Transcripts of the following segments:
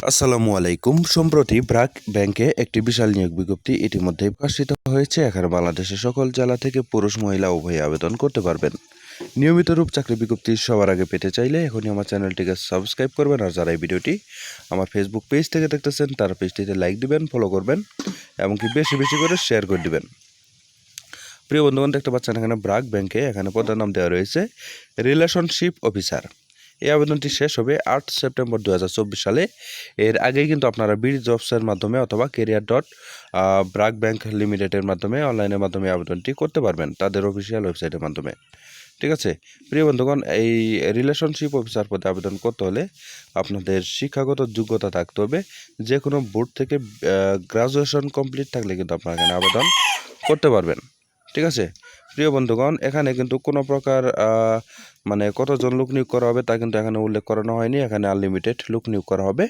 আসসালামু আলাইকুম। সম্প্রতি ব্রাক ব্যাংকে একটি বিশাল নিয়োগ বিজ্ঞপ্তি ইতিমধ্যে প্রকাশিত হয়েছে। এখানে বাংলাদেশের সকল জেলা থেকে পুরুষ, মহিলা উভয়ে আবেদন করতে পারবেন। নিয়মিত রূপ চাকরি বিজ্ঞপ্তি সবার আগে পেতে চাইলে এখনই আমার চ্যানেলটিকে সাবস্ক্রাইব করবেন। আর যারা এই ভিডিওটি আমার ফেসবুক পেজ থেকে দেখতেছেন, তার পেজটিতে লাইক দিবেন ফলো করবেন এমনকি বেশি বেশি করে শেয়ার করে দিবেন। প্রিয় বন্ধুগণ, দেখতে পাচ্ছেন এখানে ব্রাক ব্যাংকে এখানে পদের নাম দেওয়া রয়েছে রিলেশনশিপ অফিসার এই আবেদনটি শেষ হবে আট সেপ্টেম্বর দু হাজার চব্বিশ সালে। এর আগেই কিন্তু আপনারা বিডি জবসের মাধ্যমে অথবা কেরিয়ার ডট ব্রাক ব্যাংক লিমিটেডের মাধ্যমে, অনলাইনের মাধ্যমে আবেদনটি করতে পারবেন তাদের অফিসিয়াল ওয়েবসাইটের মাধ্যমে। ঠিক আছে? প্রিয় বন্ধুগণ, এই রিলেশনশিপ অফিসার পদে আবেদন করতে হলে আপনাদের শিক্ষাগত যোগ্যতা থাকতে হবে। যে কোনো বোর্ড থেকে গ্রাজুয়েশন কমপ্লিট থাকলে কিন্তু আপনারা এখানে আবেদন করতে পারবেন। ঠিক আছে? প্রিয় বন্ধুগণ, এখানে কিন্তু কোনো প্রকার মানে কতজন লোক নিয়োগ করা হবে তা কিন্তু এখানে উল্লেখ করানো হয়নি। এখানে আনলিমিটেড লোক নিয়োগ করা হবে।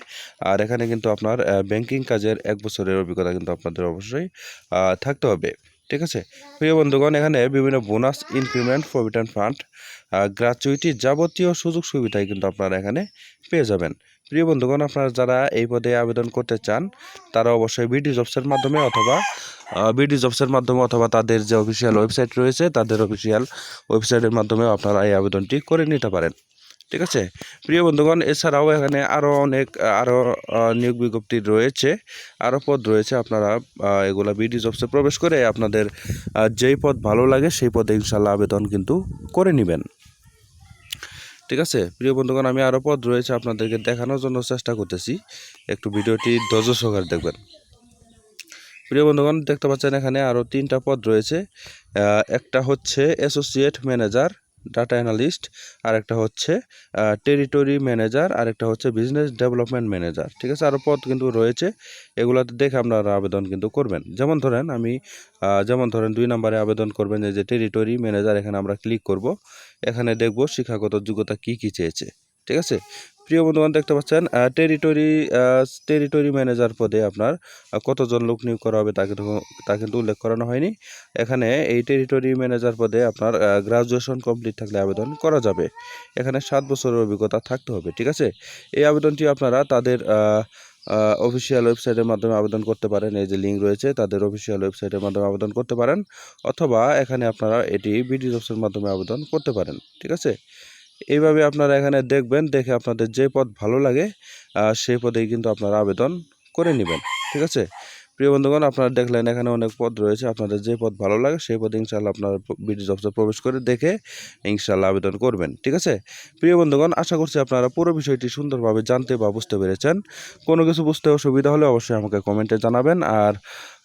আর এখানে কিন্তু আপনার ব্যাংকিং কাজের এক বছরের অভিজ্ঞতা কিন্তু আপনাদের অবশ্যই থাকতে হবে। ঠিক আছে? প্রিয় বন্ধুগণ, এখানে বিভিন্ন bonus increment provident fund gratuity যাবতীয় সুযোগ সুবিধাই কিন্তু আপনারা এখানে পেয়ে যাবেন। প্রিয় বন্ধুগণ, আপনারা যারা এই পদে আবেদন করতে চান, তারা অবশ্যই বিডি জবসের মাধ্যমে অথবা বিডি জবসের মাধ্যমে অথবা তাদের যে অফিসিয়াল ওয়েবসাইট রয়েছে, তাদের অফিসিয়াল ওয়েবসাইটের মাধ্যমে আপনারা এই আবেদনটি করে নিতে পারেন। ঠিক আছে? প্রিয় বন্ধুগণ, এছাড়াও এখানে আরও অনেক আরও নিয়োগ বিজ্ঞপ্তি রয়েছে আরও পদ রয়েছে, আপনারা এগুলো বিডি জবসে প্রবেশ করে আপনাদের যেই পদ ভালো লাগে, সেই পদে ইনশাল্লাহ আবেদন কিন্তু করে নেবেন। ঠিক আছে? প্রিয় বন্ধুগণ, আমি আরও পদ রয়েছে আপনাদেরকে দেখানোর জন্য চেষ্টা করতেছি। একটু ভিডিওটি ধৈর্য সহকারে দেখবেন। প্রিয় বন্ধুগণ, দেখতে পাচ্ছেন এখানে আরও তিনটা পদ রয়েছে। একটা হচ্ছে অ্যাসোসিয়েট ম্যানেজার ডাটা অ্যানালিস্ট আর একটা হচ্ছে টেরিটরি ম্যানেজার আর একটা হচ্ছে বিজনেস ডেভেলপমেন্ট ম্যানেজার ঠিক আছে? আরও পদ কিন্তু রয়েছে, এগুলোতে দেখে আপনারা আবেদন কিন্তু করবেন। যেমন ধরেন আমি যেমন ধরেন দুই নম্বরে আবেদন করবেন যে টেরিটরি ম্যানেজার এখানে আমরা ক্লিক করব। এখানে দেখব শিক্ষাগত যোগ্যতা কি কি চেয়েছে। ঠিক আছে? প্রিয় বন্ধুগণ, দেখতে পাচ্ছেন টেরিটরি টেরিটরি ম্যানেজার পদে আপনার কতজন লোক নিয়োগ করা হবে তা কিন্তু তা কিন্তু উল্লেখ করানো হয়নি। এখানে এই টেরিটরি ম্যানেজার পদে আপনার গ্রাজুয়েশন কমপ্লিট থাকলে আবেদন করা যাবে। এখানে সাত বছরের অভিজ্ঞতা থাকতে হবে, ঠিক আছে? এই আবেদনটি আপনারা তাদের অফিসিয়াল ওয়েবসাইটের মাধ্যমে আবেদন করতে পারেন। এই যে লিঙ্ক রয়েছে, তাদের অফিসিয়াল ওয়েবসাইটের মাধ্যমে আবেদন করতে পারেন। অথবা এখানে আপনারা এটি বিডি জবসের মাধ্যমে আবেদন করতে পারেন, ঠিক আছে? এইভাবে আপনারা এখানে দেখবেন, দেখে আপনাদের যে পদ ভালো লাগে সেই পদেই কিন্তু আপনারা আবেদন করে নেবেন, ঠিক আছে? প্রিয় বন্ধুগণ, আপনারা দেখলেন এখানে অনেক পদ রয়েছে। আপনাদের যে পদ ভালো লাগে, সেই পদে ইনশাল্লাহ আপনারা বিডি জবসে প্রবেশ করে দেখে ইনশাল্লাহ আবেদন করবেন। ঠিক আছে? প্রিয় বন্ধুগণ, আশা করছি আপনারা পুরো বিষয়টি সুন্দরভাবে জানতে বা বুঝতে পেরেছেন। কোনো কিছু বুঝতে অসুবিধা হলে অবশ্যই আমাকে কমেন্টে জানাবেন। আর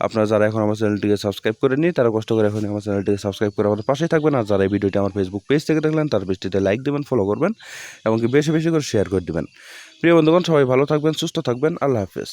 আপনারা যারা এখন আমার চ্যানেলটিকে সাবস্ক্রাইব করেননি, তারা কষ্ট করে এখন আমার চ্যানেলটিকে সাবস্ক্রাইব করে আমাদের পাশেই থাকবেন। আর যারা এই ভিডিওটি আমার ফেসবুক পেজ থেকে দেখলেন, তার পেজটিতে লাইক দেবেন ফলো করবেন এমনকি বেশি বেশি করে শেয়ার করে দিবেন। প্রিয় বন্ধুগণ, সবাই ভালো থাকবেন, সুস্থ থাকবেন। আল্লাহ হাফেজ।